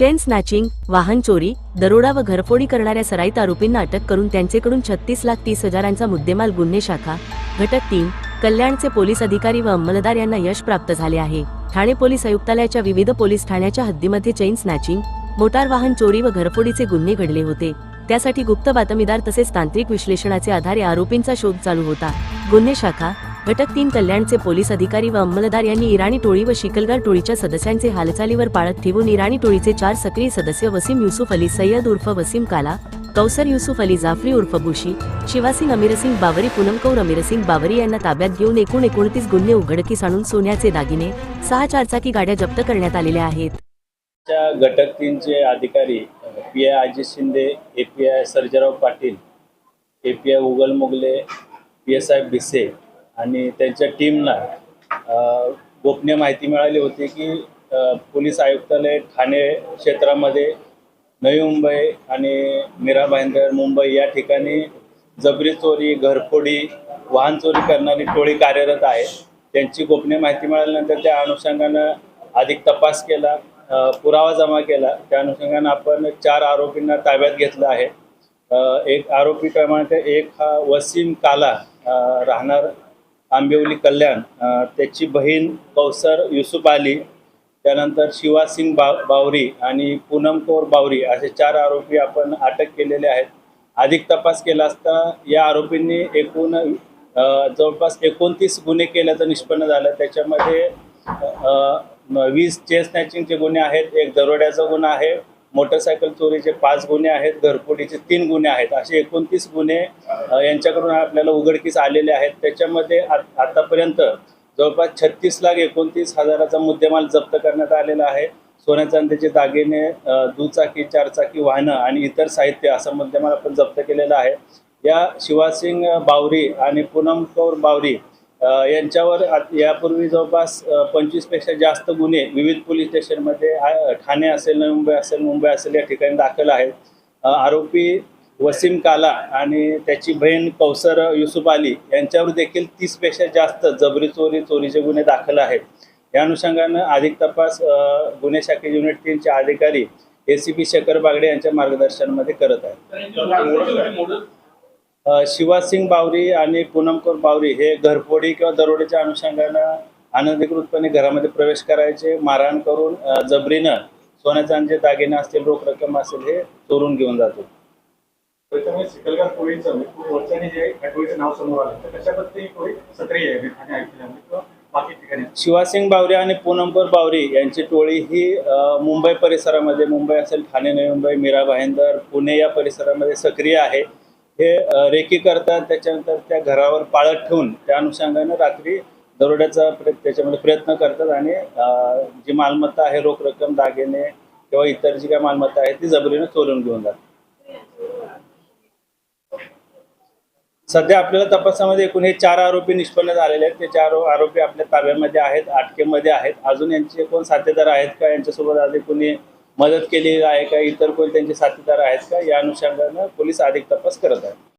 Chain snatching वाहन चोरी दरोडा व घरफोडी करणाऱ्या सराईत आरोपींना अटक करून त्यांचेकडून छत्तीस लाख तीस हजारांचा मुद्देमाल गुन्हे शाखा घटक तीन कल्याणचे पोलीस अधिकारी व अंमलदार यांना यश प्राप्त झाले आहे. ठाणे पोलीस आयुक्तालयाच्या विविध पोलीस ठाण्याच्या हद्दीमध्ये चेन स्नॅचिंग मोटार वाहन चोरी व घरफोडीचे गुन्हे घडले होते. त्यासाठी गुप्त बातमीदार तसेच तांत्रिक विश्लेषणाचे आधारे आरोपींचा शोध चालू होता. गुन्हे शाखा घटक तीन कल्याणचे पोलीस अधिकारी व अंमलदार यांनी इराणी टोळी व शिकलगार टोळीच्या सदस्यांचे हालचालीवर पाळत ठेवून इराणी टोळीचे चार सक्रिय सदस्य वसीम युसुफ अली सय्यद उर्फ वसीम काला कौसर युसुफ अली जाफरी उर्फ बुशी शिवासिंग अमीरसिंग बावरी पूनमकौर अमीरसिंग बावरी यांना ताब्यात घेऊन एकूण एकोणतीस गुन्हे उघडकीस आणून सोन्याचे दागिने सहा चारचाकी गाड्या जप्त करण्यात आलेल्या आहेत. घटक तीनचे अधिकारी P I Ajit Shinde A P I Sarjerao Patil A P I Ugal Mogale P S I Bhise आणि त्यांच्या टीमला गोपनीय माहिती मिळाली होती की पोलीस आयुक्तालय ठाणे क्षेत्रामध्ये नवी मुंबई आणि मीरा भाईंदर मुंबई या ठिकाणी जबरी चोरी घरफोडी वाहन चोरी करणारी टोळी कार्यरत आहे. त्यांची गोपनीय माहिती मिळाल्यानंतर त्या अनुषंगानं अधिक तपास केला पुरावा जमा केला. त्या अनुषंगानं आपण चार आरोपींना ताब्यात घेतलं आहे. एक आरोपी क्रमांक एक हा वसीम काला राहणार आंबिवली कल्याण त्याची बहीण कौसर युसुफ अली त्यानंतर शिवासिंग बा बावरी आणि पूनम कौर बावरी असे चार आरोपी आपण अटक केलेले आहेत. अधिक तपास केला असता या आरोपींनी एकूण जवळपास एकोणतीस गुन्हे केल्याचं निष्पन्न झालं. त्याच्यामध्ये वीस चेन स्नॅचिंगचे गुन्हे आहेत एक दरोड्याचा गुन्हा आहे मोटरसायकल चोरीचे पाच गुन्हे आहेत घरफोडीचे तीन गुन्हे आहेत. असे एकोणतीस गुन्हे यांच्याकडून आपल्याला उघडकीस आलेले आहेत. त्याच्यामध्ये आ- आतापर्यंत जवळपास छत्तीस लाख एकोणतीस हजाराचा मुद्देमाल जप्त करण्यात आलेला आहे. सोन्या चांदीचे दागिने दुचाकी चारचाकी वाहनं आणि इतर साहित्य असा मुद्देमाल आपण जप्त केलेला आहे. या शिवासिंग बावरी आणि पूनम कौर बावरी यांच्यावर यापूर्वी जवळपास पंचवीसपेक्षा जास्त गुन्हे विविध पोलीस स्टेशनमध्ये ठाणे असेल नवी मुंबई असेल मुंबई असेल या ठिकाणी दाखल आहेत. आरोपी वसीम काला आणि त्याची बहीण कौसर युसुफ अली यांच्यावर देखील तीसपेक्षा जास्त जबरी चोरी चोरीचे गुन्हे दाखल आहेत. या अनुषंगानं अधिक तपास गुन्हे शाखे युनिट तीनचे अधिकारी A C P Shekhar Bagade यांच्या मार्गदर्शनामध्ये करत आहेत. शिवासिंग बावरी आणि पूनमकौर बावरी हे घरफोडी किंवा दरोडेच्या अनुषंगानं अनधिकृतपणे घरामध्ये प्रवेश करायचे मारहाण करून जबरीनं सोन्या चांदीचे दागिने असतील रोख रक्कम असेल हे चोरून घेऊन जातो. म्हणजे शिवासिंग बावरी आणि पूनमकर बावरी यांची टोळी ही मुंबई परिसरामध्ये मुंबई असेल ठाणे नवी मुंबई मीरा भाईंदर पुणे या परिसरामध्ये सक्रिय आहे. हे रेकी करतात त्याच्यानंतर त्या घरावर पाळत ठेवून त्या अनुषंगानं रात्री दरोड्याचा प्र त्याच्यामध्ये प्रयत्न करतात आणि जी मालमत्ता आहे रोख रक्कम दागिने किंवा इतर जी काही मालमत्ता आहे ती जबरीनं चोरून घेऊन जातात. सध्या आपल्याला तपासामध्ये एकूण हे चार आरोपी निष्पन्न झालेले आहेत. ते चार आरोपी आपल्या ताब्यामध्ये आहेत अटकेमध्ये आहेत. अजून यांचे कोण साथीदार आहेत का? यांच्यासोबत आधी कोणी मदत केली आहे का? इतर कोणी त्यांचे साथीदार आहेत का? या अनुषंगानं पोलीस अधिक तपास करत आहेत.